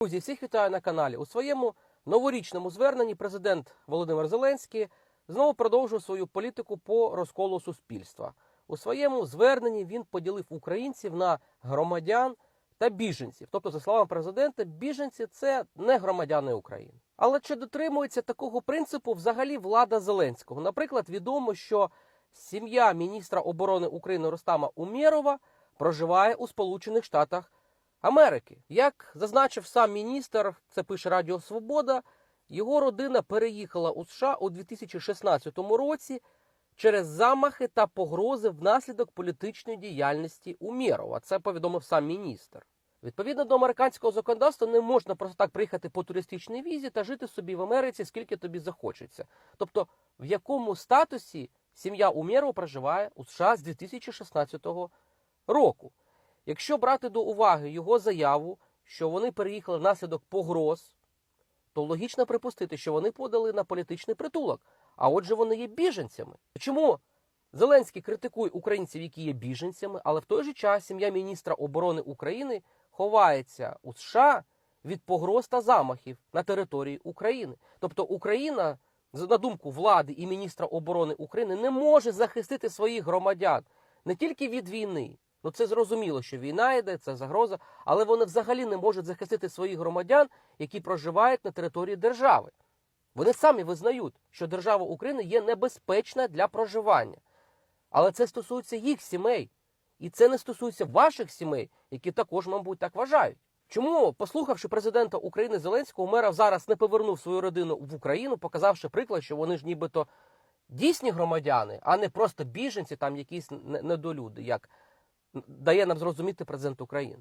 Друзі, всіх вітаю на каналі. У своєму новорічному зверненні президент Володимир Зеленський знову продовжив свою політику по розколу суспільства. У своєму зверненні він поділив українців на громадян та біженців. Тобто, за словами президента, біженці це не громадяни України. Але чи дотримується такого принципу взагалі влада Зеленського? Наприклад, відомо, що сім'я міністра оборони України Рустама Умєрова проживає у Сполучених Штатах Америки. Як зазначив сам міністр, це пише Радіо Свобода, його родина переїхала у США у 2016 році через замахи та погрози внаслідок політичної діяльності Умєрова. Це повідомив сам міністр. Відповідно до американського законодавства, не можна просто так приїхати по туристичній візі та жити собі в Америці, скільки тобі захочеться. Тобто, в якому статусі сім'я Умєрова проживає у США з 2016 року. Якщо брати до уваги його заяву, що вони переїхали внаслідок погроз, то логічно припустити, що вони подали на політичний притулок, а отже, вони є біженцями. Чому Зеленський критикує українців, які є біженцями, але в той же час сім'я міністра оборони України ховається у США від погроз та замахів на території України? Тобто Україна, на думку влади і міністра оборони України, не може захистити своїх громадян не тільки від війни. Ну це зрозуміло, що війна йде, це загроза, але вони взагалі не можуть захистити своїх громадян, які проживають на території держави. Вони самі визнають, що держава України є небезпечна для проживання. Але це стосується їх сімей. І це не стосується ваших сімей, які також, мабуть, так вважають. Чому, послухавши президента України Зеленського, Умеров зараз не повернув свою родину в Україну, показавши приклад, що вони ж нібито дійсні громадяни, а не просто біженці, там якісь не- недолюди, як дає нам зрозуміти президент України.